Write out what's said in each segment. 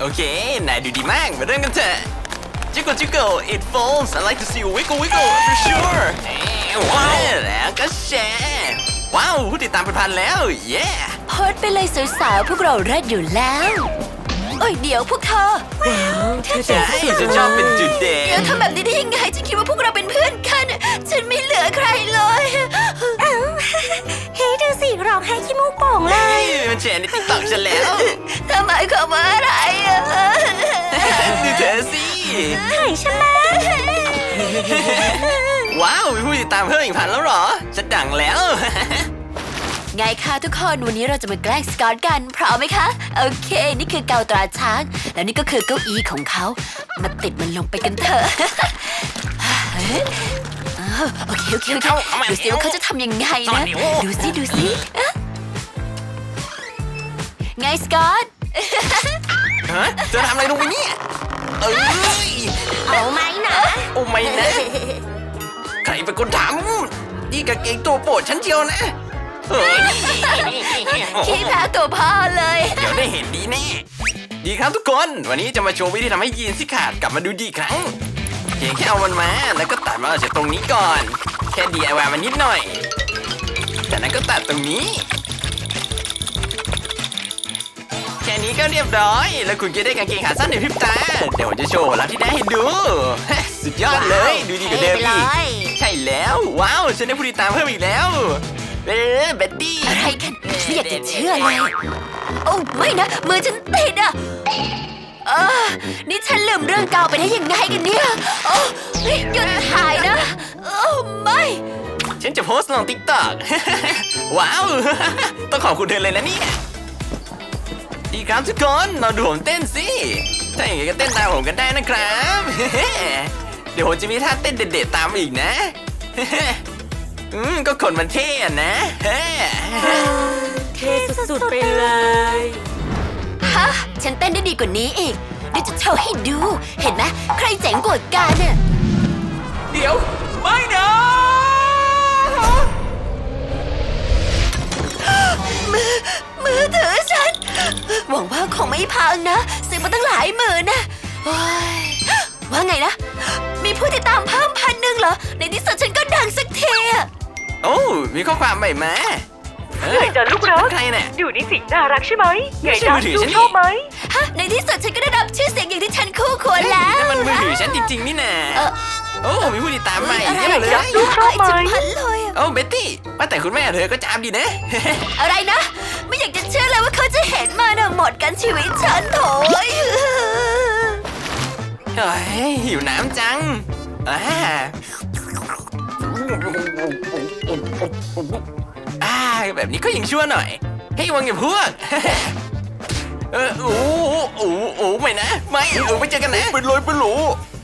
โอเคนายดูดีมากมาเริ่มกันเถอะ Jiggle jiggle it falls I like to see you wiggle wiggle for sure เอ้ยว้าวแล้วก็แชร์ว้าวผู้ติดตามเป็นพันแล้ว เย้โพสต์ไปเลยสาวๆพวกเราเรดอยู่แล้วเอ้ยเดี๋ยวพวกเธอใช่ฉันชอบเป็นจุดเด่เดี๋ยวนทำแบบนี้ได้ยังไงฉันคิดว่าพวกเราเป็นเพื่อนกัน ฉันไม่เหลือใครเลยเฮ้ยดูสิ ร้องไห้ขี้มูกโป่งเลเฮ้ยยมันแชร์ในติ๊กต็อกฉันแล้ว ทำไมเขาว่าอะไรอะดูเธอสิ หายฉันแล้วว้าวมีผู้ติดตามเพิ่มอีกพันแล้วเหรอ ฉันดังแล้ว ไงคะทุกคนวันนี้เราจะมาแกล้งสกอตกันพร้อมไหมคะ โอเค นี่คือเกาตราช้าง แล้วนี่ก็คือเก้าอี้ของเขา มาติดมันลงไปกันเถอะเฮ้ยอ้าว โอเคโอเคโอเคเอาดูสิว่าเขาจะทำยังไงนะ ดูสิดูสิไงสกอตฮะเธอทำอะไรลงไปเนี่ยเอ้ยเอาไหมนะโอ้ไม่นะ ใครเป็นคนทำนี่กางเกงตัวโปรดฉันเชียวนะเฮ้ยขี้แพ้ตัวพ่อเลย เดี๋ยวได้เห็นดีแน่ ดีครับทุกคน วันนี้จะมาโชว์วิธีทำให้ยีนที่ขาดกลับมาดูดีครั้ง เพียงแค่เอามันมา แล้วก็ตัดมาออกจากตรงนี้ก่อน แค่ DIY มันนิดหน่อย จากนั้นก็ตัดตรงนี้ แค่นี้ก็เรียบร้อย แล้วคุณก็ได้กางเกงขาสั้นในพริบตา เดี๋ยวผมจะโชว์แล้วที่ได้ให้ดู สุดยอดเลย ดูดีกว่าเดิมไปเลอีกยใช่แล้ว ว้าว ฉันได้ผู้ติดตามเพิ่มอีกแล้วเออเบ็ตตี้อะไรกันไม่อยากจะเชื่อเลย โอ้ไม่นะมือฉันติดอะ เออนี่ฉันลืมเรื่องเก่าไปได้ยังไงกันเนี่ยโอ้เฮ้ยหยุดถ่ายนะโอ้ไม่ ฉันจะโพสต์ลงติ๊กต็อก ว้าว ต้องขอบคุณเธอเลยนะเนี่ยดีครับทุกคนเราดูผมเต้นสิ ถ้าอย่างนี้ก็เต้นตามผมกันได้นะครับ เดี๋ยวผมจะมีท่าเต้นเด็ดๆตามอีกนะ อืมก็คนมันเท่อะนะเท่สุดๆไปเลย ฮะ ฉันเต้นได้ดีกว่านี้อีก เดี๋ยวจะโชว์ให้ดู เห็นไหมใครเจ๋งกว่ากันน่ะเดี๋ยว ไม่นะมือ มือถือฉัน หวังว่าคงไม่พังนะ ซื้อมาตั้งหลายหมื่นนะโอ้ยว่าไงนะ มีผู้ติดตามเพิ่มพันหนึ่งเหรอ ในที่สุดฉันก็ดังสักทีอะ โอ้ มีข้อความใหม่มา เออเคยเจอลูกรักใครเนี่ยดูนี่สิน่ารักใช่ไหมไงไม่ใช่จ๊ะมือถือดูฉันนี่ชอบไหมฮะในที่สุดฉันก็ได้รับชื่อเสียงอย่างที่ฉันคู่ควรแล้วนั่นมันมือถือฉันจริงๆนี่นะเออโอ้มีผู้ติดตามใหม่อะไรเยอะเลยจ๊ะลูกชอบไหมพันเลยอะโอ้เบ็ตตี้ว่าแต่คุณแม่เธอก็จามดีนะ อะไรนะ ไม่อยากจะเชื่อเลยว่าเขาจะเห็นมานะหมดกันชีวิตฉันโถยเฮ้ยหิวน้ำจังอ่าอ่า แบบนี้ก็ยังชั่วหน่อย ให้ยวังอย่าพวก เออโอ้โหโอ้โหโอ้โหไม่นะ ไม่เออไม่เจอกันนะเป็นรอยเป็นหลู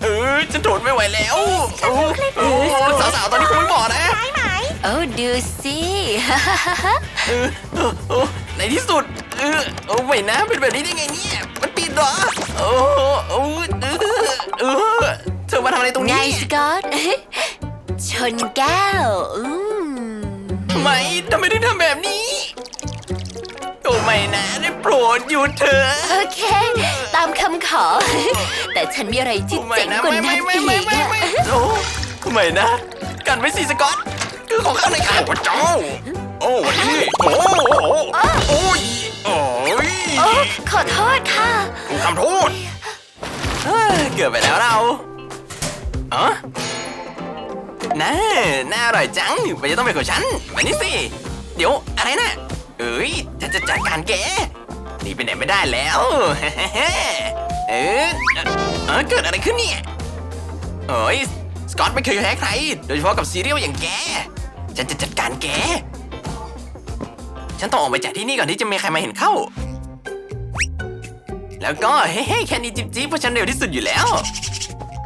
เออฉันทนไม่ไหวแล้วโอ้โหโอ้โหสาวๆตอนนี้คงไม่บอกนะ ได้ไหมโอ้ดูสิเออเออเออในที่สุดเออโอ้ไม่นะเป็นแบบนี้ได้ไงเนี่ยมันปิดเหรอโอ้โหโอ้เออเออเธอมาทำอะไรตรงไงนี้ สกอตชนแก้วอืมทำ ไมทำไมถึงทำแบบนี้ โอ้ไม่นะได้โปรดหยุดเถอะโอเค ตามคำขอ แต่ฉันมีอะไรที่โอ้ไม่เจ๋งนะกว่าไม่นั้ไม่นไม่อีไม่กไม่อะไม่โอ้ไม่นะ กันไว้สิสกอต คือของข้างในข้าวเจ้า โอ้วันนี้โอ้โอ้โอ้ยโอ้ยโอ้ขอโทษค่ะถูกคำโทษเฮ้ยเกือบไปแล้วเราอ๋อ น่าน่าอร่อยจังมันจะต้องเป็นของฉันมานี่สิ เดี๋ยวอะไรนะ เอ้ยฉันจะจัดการแกหนีไปไหนไม่ได้แล้ว เออเออเกิดอะไรขึ้นเนี่ยเอ้ยสกอตไม่เคยแพ้ใคร โดยเฉพาะกับซีเรียลอย่างแก ฉันจะจัดการแก ฉันต้องออกไปจากที่นี่ก่อนที่จะมีใครมาเห็นเข้า แล้วก็เฮ้ยแค่นี้จิ๊บจิ๊บเพราะฉันเร็วที่สุดอยู่แล้ว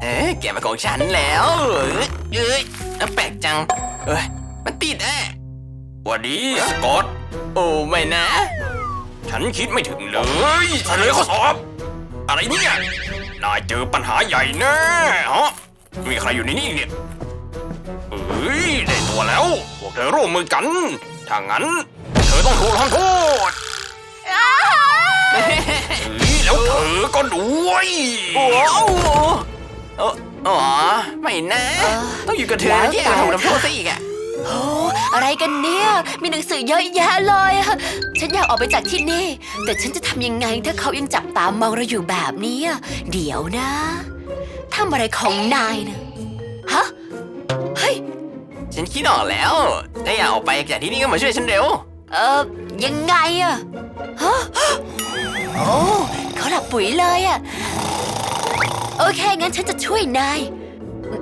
เอ๊ะแกมาของฉันแล้ว เอ้ยเอ้ย แล้วแปลกจัง เอ้ย มันติดอะหวัสดีสกอต โอ้ไม่นะ ฉันคิดไม่ถึงเลยเฉลยข้อสอบ อะไรเนี่ย นายเจอปัญหาใหญ่แน่ฮะ มีใครอยู่ในนี่เนี่ยเอ้ย ได้ตัวแล้ว พวกเธอร่วมมือกัน ถ้างั้น เธอต้องถูกทำโทษเฮ้ยแล้วเธอก็ยโอ้โหเอออ๋อ ไม่นะ ต้องอยู่กับเธอที่เอาถูกทำโทษซะอีกอะโอ้อะไรกันเนี่ย มีหนังสือเยอะแยะเลยอะฉันอยากออกไปจากที่นี่ แต่ฉันจะทำยังไงถ้าเขายังจับตามมองเราอยู่แบบนี้อะเดี๋ยวนะทำอะไรของนายนะฮะเฮ้ยฉันคิดออกแล้วถ้าอยากออกไปจากที่นี่ก็มาช่วยฉันเร็ว เออยังไงอะฮะโอ้เขาหลับปุ๋ยเลยอะ โอเค งั้นฉันจะช่วยนาย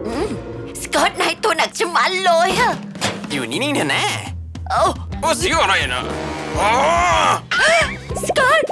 อืมสกอตนายตัวหนักชะมัดเลยอะอยู่นิ่งๆเถอะนะ โอ้โอ้เสียงอะไรนะอ๋อสกอต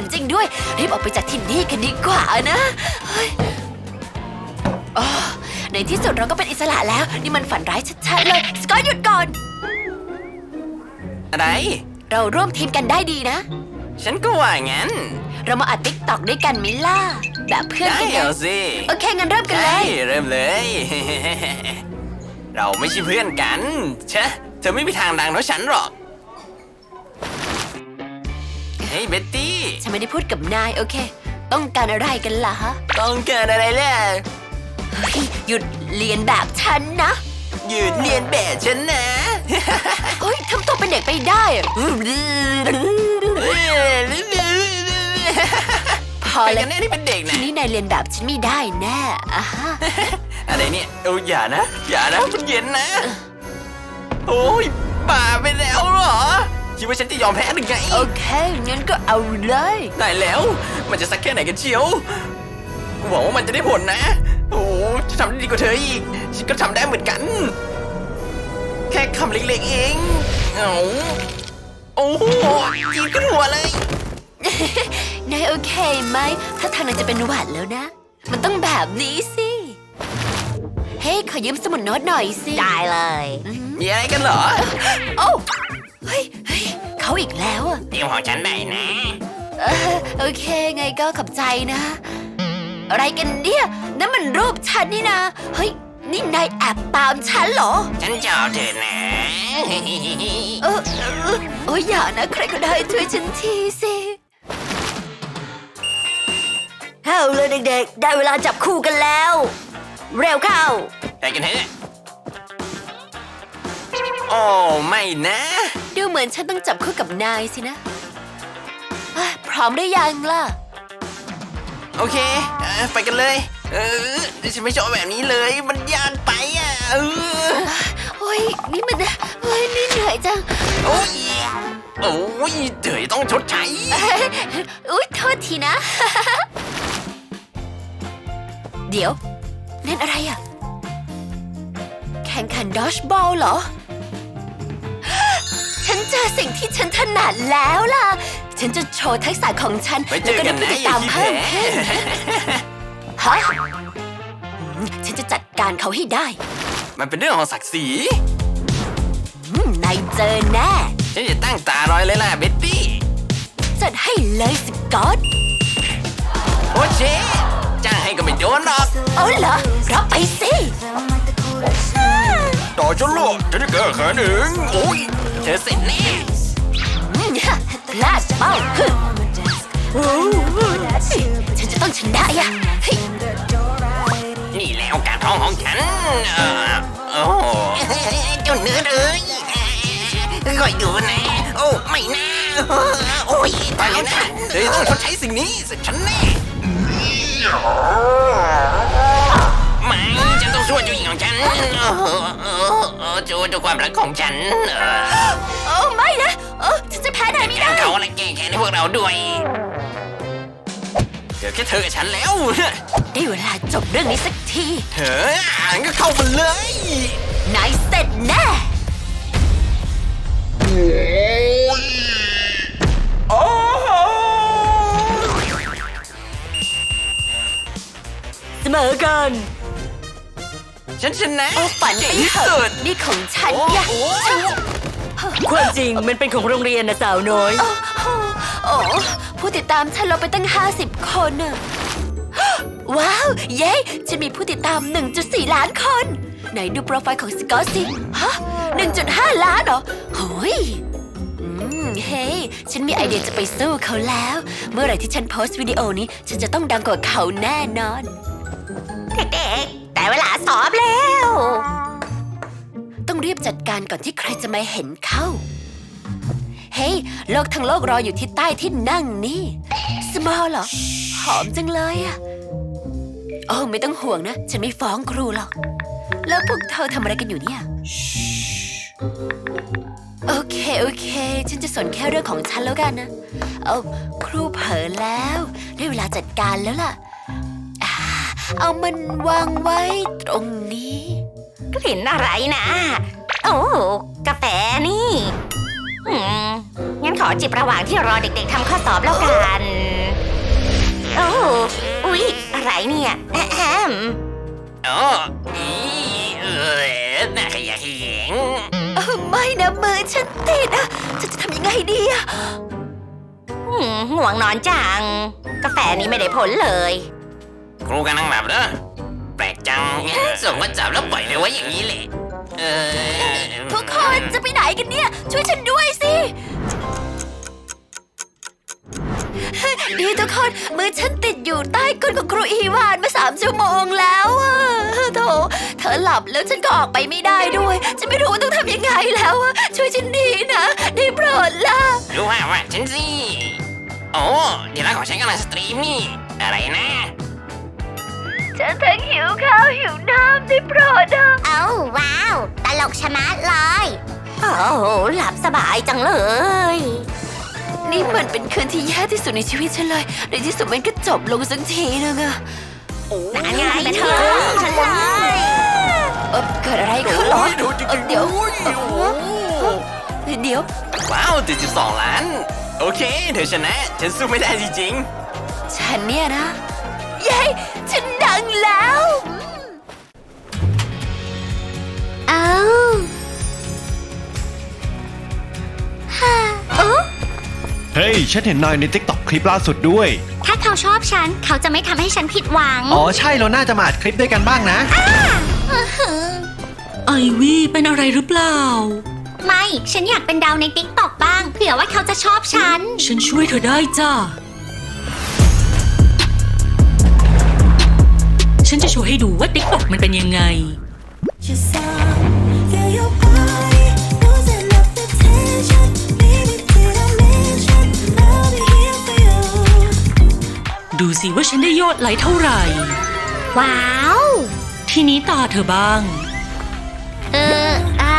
ว้าวได้ผลจริงด้วย รีบออกไปจากที่นี่กันดีกว่านะเฮ้ยอ๋อในที่สุดเราก็เป็นอิสระแล้ว นี่มันฝันร้ายชัดๆเลยสกอตหยุดก่อน อะไร เราร่วมทีมกันได้ดีนะ ฉันก็ว่างั้น เรามาอัดติ๊กตอกด้วยกันมิล่าแบบเพื่อนได้กันไงเอาสิโอเคงั้นเริ่มกันเลได้ยเริ่มเลย เราไม่ใช่เพื่อนกันชะเธอไม่มีทางดังเท่าฉันหรอก เฮ้ยเบ็ตตี้ ฉันไม่ได้พูดกับนาย โอเค ต้องการอะไรกันล่ะฮะต้องการอะไรล่ะเฮ้ยหยุดเรียนแบบฉันนะ หยุดเรียนแบบฉันนะ เฮ้ยทำตัวเป็นเด็กไปได้อะพอไปเลกัยนแน่ที่เป็นเด็กทีนะนี้นายเรียนแบบฉันไม่ได้แน่อะฮะอะไรเนี่ยโอ้อย่านะ อย่านะมันเย็นนะ โอ้ยป่าไปแล้วเหรอ คิดว่าฉันจะยอมแพ้หรือไง โอเคงั้นก็เอาเลยได้แล้ว มันจะสักแค่ไหนกันเชียวหวังว่ามันจะได้ผลนะ โอ้จะทำได้ดีกว่าเธออีก ฉันก็ทำได้เหมือนกัน แค่คำเล็กๆเอง เอาโอ้โหจีบกันหัวเลย นายโอเคไหม ถ้าทางนายจะเป็นหวัดแล้วนะ มันต้องแบบนี้สิ เฮ้ยขอยืมสมุดโน้ตหน่อยสิ ได้เลย มีอะไรกันเหรอ โอ้ เฮ้ยเฮ้ยเขาอีกแล้วอะเตรียมของฉันได้นะ เออโอเค ไงก็ขอบใจนะ อะไรกันเนี่ยนั่นมันรูปฉันนี่นะ เฮ้ย นี่นายแอบตามฉันเหรอ ฉันชอบเธอนะ เออเออโอ้ยอย่านะ ใครก็ได้ช่วยฉันทีสิเฮ้าเลยเด็กๆ ได้เวลาจับคู่กันแล้ว เร็วเข้า ไปกันเถอะ โอ้ไม่นะ ดูเหมือนฉันต้องจับคู่กับนายสินะเอ้ยพร้อมหรือยังล่ะ โอเคเออไปกันเลย เออฉันไม่ชอบแบบนี้เลย มันยากไปอะเออโอ้ยนี่มันโอ้ยนี่เหนื่อยจัง โอ้ยโอ้ยเธอต้องชดใช้เอ้ยอุ้ยโทษทีนะ เดี๋ยวนั่นอะไรอะแข่งขันดอชบอลเหรอฉัน เจอสิ่งที่ฉันถนัดแล้วล่ะ ฉันจะโชว์ทักษะของฉัน ไว้เจอกันแล้วนะได้ผู้ติดอย่าตามขี้เพิ่มแพ้ขึ้นฮะอืมฉันจะจัดการเขาให้ได้มันเป็นเรื่องของศักดิ์ศรี อืมนายเจอแน่ ฉันจะตั้งตารอยเลยล่ะเบ็ตตี้ จัดให้เลยสกอต โอ้เชจ้างให้ก็ไม่โดนหรอก เอาเหรอรับไปสิ ต่อฉันหรอกฉันจะแก้แค้นเอง โอ้ย เธอเสร็จแน่พลาดเป้าฮึโอ้โหฉันจะต้องชนะอะนี่และโอกาสทองของฉันเออโอ้เจ้าเนื้อเลยคอยดูนะ โอ้ ไม่นะโอ้ยตายนะเธอต้องชดใช้สิ่งนี้สิฉันแน่ ช่วยเจ้าหญิงของฉันช่วยด้วยความรักของฉันโอ้ไม่นะโอ้ฉันจะแพ้นายไม่ได้ เขาและแก้แค้นให้พวกเราด้วยเดี๋ยวแค่เธอกับฉันแล้วได้เวลาจบเรื่องนี้สักที เธออ่านก็เข้ามาเลยนายเสร็จแน่เสมอกัน ฉันชนะโอ้ฝันไปเจ๋งที่เถอะสุดนี่ของฉันโอ้อย่าโหความจริงมันเป็นของโรงเรียนนะสาวน้อย โอ้ผู้ติดตามฉันลดไปตั้ง 50 คนน่ะว้าว เย้ ฉันมีผู้ติดตาม 1.4 ล้านคน ไหนดูโปรไฟล์ของสกอตสิ ฮะ 1.5 ล้านเหรอโฮ้ยอืมเฮ้ย ฉันมีไอเดียจะไปสู้เขาแล้ว เมื่อไหร่ที่ฉันโพสต์วิดีโอนี้ ฉันจะต้องดังกว่าเขาแน่นอน เด็ก่เวลาสอบแล้ว ต้องรีบจัดการก่อนที่ใครจะมาเห็นเข้า เฮ้ยโลกทั้งโลกรออยู่ที่ใต้ที่นั่งนี่สมอลเหรอ หอมจังเลยอะโอ้ไม่ต้องห่วงนะ ฉันไม่ฟ้องครูหรอก แล้วพวกเธอทำอะไรกันอยู่เนี่ย โอเค โอเค ฉันจะสนแค่เรื่องของฉันแล้วกันนะ เอาครูเผลอแล้ว ได้เวลาจัดการแล้วล่ะ เอามันวางไว้ตรงนี้ กลิ่นอะไรนะ โอ้กาแฟนี่ อืม งั้นขอจิบระหว่างที่รอเด็กๆทำข้อสอบแล้วกัน โอ้อุ๊ย อะไรเนี่ยแอะแฮมโอ้อีเออน่าขยะแขยงเออไม่นะมือฉันติดอะฉันจะทำยังไงดีอะอืมง่วงนอนจัง กาแฟนี้ไม่ได้ผลเลย ครูกำลังหลับเหรอแปลกจังส่งมาจับแล้วปล่อยเลยไว้อย่างนี้แหละเออทุกคนจะไปไหนกันเนี่ย ช่วยฉันด้วยสิดีทุกคนมือฉันติดอยู่ใต้ก้นของครูอีวานมาสามชั่วโมงแล้วอะโถเธอหลับแล้วฉันก็ออกไปไม่ได้ด้วย ฉันไม่รู้ว่าต้องทำยังไงแล้วอะช่วยฉันดีนะได้โปรดล่ะรู้ว่าว่าฉันสิโอ้เดี๋ยวร้าของฉันกำลังสตรีมนี่ อะไรนะ ฉันทั้งหิวข้าวหิวน้ำได้โปรดอะเอ้าว้าว ตลกชะมัดเลย โอ้โหหลับสบายจังเลย นี่มันเป็นคืนที่แย่ที่สุดในชีวิตฉันเลย ในที่สุดมันก็จบลงสักทีนึงอะนั่นไงเธอฉันเลยเออเกิดอะไรขึ้นเหรอเออเดี๋ยวเดี๋ยว ว้าวติด12ล้าน โอเค เธอชนะ ฉันสู้ไม่ได้จริงฉันเนี่ยนะ เย้ฉันดังแล้วเอ้าฮ่าโอ้เฮ้ย ฉันเห็นนายใน t ิ k t o k คลิปล่าสุดด้วย ถ้าเขาชอบฉัน เขาจะไม่ทำให้ฉันผิดหวังอ๋อ ใช่เราน่าจะมาอัดคลิปด้วยกันบ้างนะไอวี่เป็นอะไรหรือเปล่า ไม่ ฉันอยากเป็นดาวในติ๊กตอกบ้าง เผื่อว่าเขาจะชอบฉัน ฉันช่วยเธอได้จ้า ฉันจะโชว์ให้ดูว่าติ๊กตอกมันเป็นยังไง Your sound, feel your body losing up the tension. Baby, did I mention I'll be here for you? ดูสิว่าฉันได้ยอดไลค์เท่าไหร่ ว้าว ทีนี้ตาเธอบ้าง เอออ่า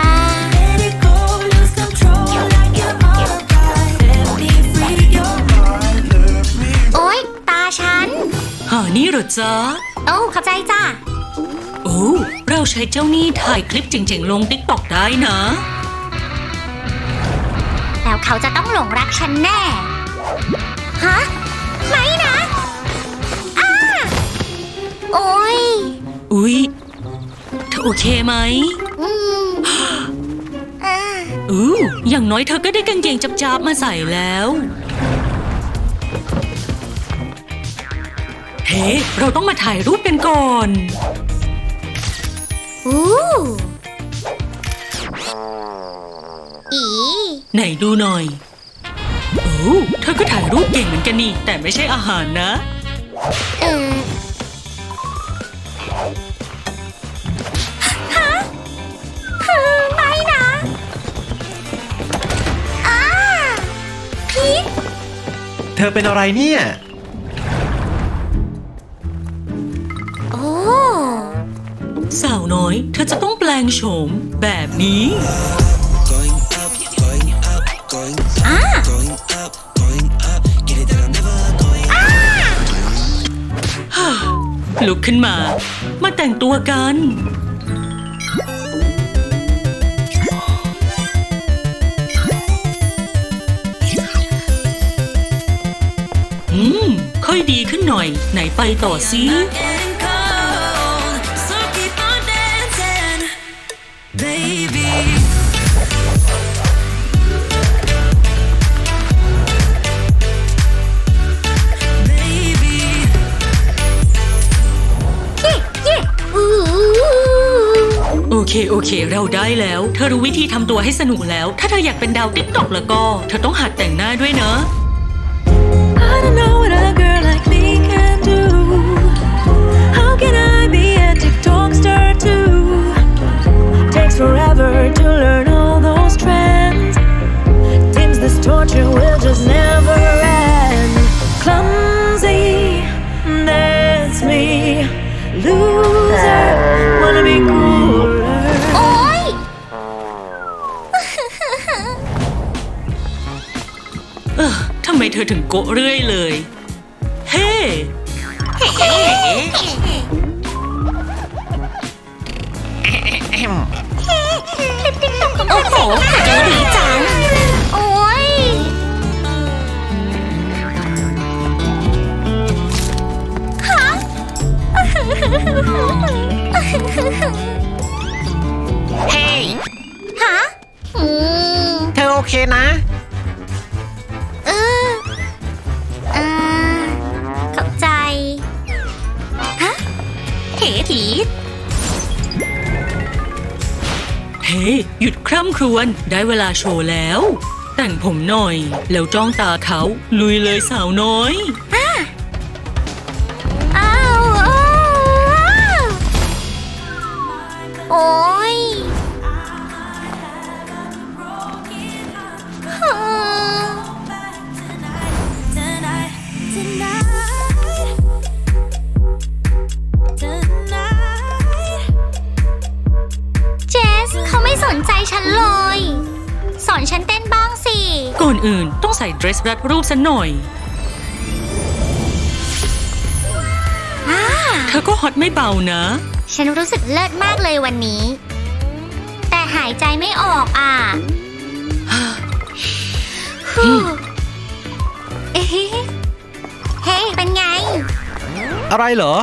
Let it go, lose control like you're alright. Let me free your mind. โอ๊ย ตาฉัน หานี่เหรอจ๊ะ โอ้เข้าใจจ้ะโอ้เราใช้เจ้านี่ถ่ายคลิปเจ๋งๆลงติ๊กตอกได้นะ แล้วเขาจะต้องหลงรักฉันแน่ ฮะ ไม่นะอ้าโอ๊ยอุ๊ยเธอโอเคไหมอืมอ่า อู้อย่างน้อยเธอก็ได้กางเกงจับๆมาใส่แล้ว เฮ้เราต้องมาถ่ายรูปกันก่อนอู้อีไหนดูหน่อยโอ้เธอก็ถ่ายรูปเก่งเหมือนกันนี่ แต่ไม่ใช่อาหารนะ เออฮะฮะไม่นะอ้าพีทเธอเป็นอะไรเนี่ย น้อย เธอจะต้องแปลงโฉมแบบนี้อ่าลุกขึ้นมา มาแต่งตัวกัน อืม ค่อยดีขึ้นหน่อย ไหนไปต่อซิ เคโอเค เราได้แล้ว เธอรู้วิธีทำตัวให้สนุกแล้ว ถ้าเธออยากเป็นดาวติ๊กตอกแล้วก็ เธอต้องหัดแต่งหน้าด้วยเนอะ I don't know what a girl like me can do. How can I be a TikTok star too? Takes forever to learn all those trends. Seems this torture will just never end. Clumsy, that's me. Loser, wanna be cool ไมเธอถึงโกะเรื่อยเลย เฮ้โอ้โหเจอดีจัง โอ๊ยฮะ เฮ้ยฮะ อืม เธอโอเคนะ หยุดคร่ำครวญได้เวลาโชว์แล้ว แต่งผมหน่อย แล้วจ้องตาเขาลุยเลยสาวน้อย เดรสรัดรูปซะหน่อยอ่าเธอก็ฮอตไม่เบานะ ฉันรู้สึกเลิศมากเลยวันนี้ แต่หายใจไม่ออกอะฮู้เอ๊ะเฮ้ยเป็นไง อะไรเหรอ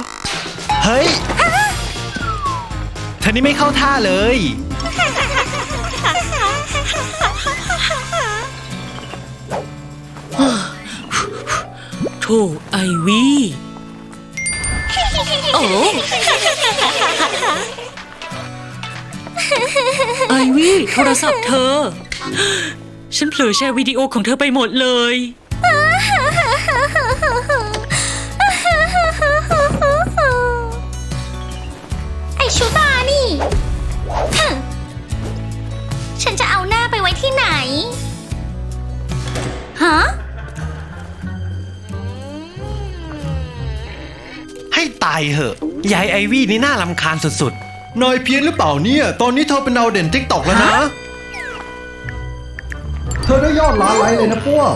เฮ้ยเธอนี่ไม่เข้าท่าเลย ถไอวี่โอ้ไอวี่โทรศัพท์เธอ ฉันเผลอแชร์วิดีโอของเธอไปหมดเลยายเหอะยายไอวี่นี่น่าลำคาญสุดนายเพี้ยนหรือเปล่าเนี่ย ตอนนี้เธอเป็นดาวเด่นทิกตอกแล้วนะ เธอได้ยอดล้านไลค์เลยนะพวก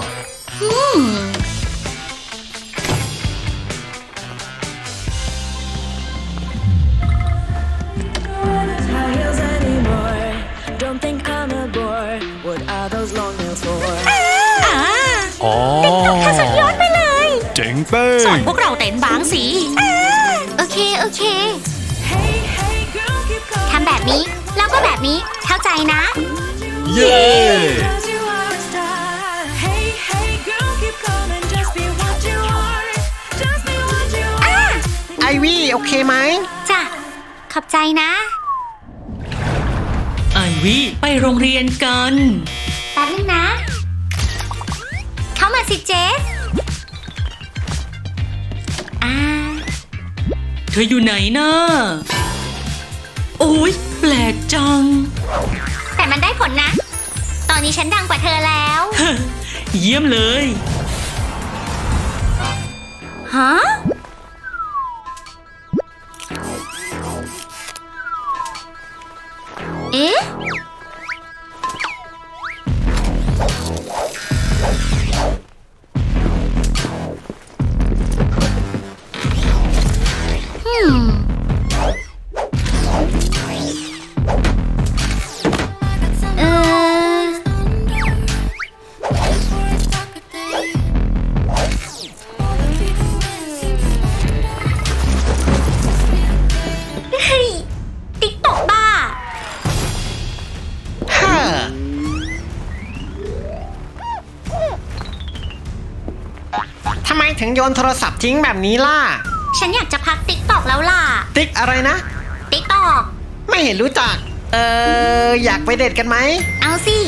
Nails anymore. Don't think I'm a bore. What are those long nails for? ๆอ๋อย้อนไปเลยเจ๋งเป้สอนงพวกเราเต้นบ้างสิโอ เคโอเค Hey, hey, girl, keep going. ทำแบบนี้ แล้วก็แบบนี้ เข้าใจนะ เย้ Cause you are a star. Hey, hey, girl, keep coming. Just be what you are. Just be what you are. ไอวี่โอเคไหม จ้ะ ขอบใจนะ ไอวี่ไปโรงเรียนกัน แป๊บนึงนะ เข้ามาสิเจ เธออยู่ไหนนะโอ้ยแปลกจัง แต่มันได้ผลนะ ตอนนี้ฉันดังกว่าเธอแล้ว เยี่ยมเลยฮะเอ๊ะ ยนโทรศัพท์ทิ้งแบบนี้ล่ะ ฉันอยากจะพักติ๊กตอกแล้วล่ะ ติ๊กอะไรนะ ติ๊กตอก ไม่เห็นรู้จัก เอออยากไปเดทกันไหม เอาสิ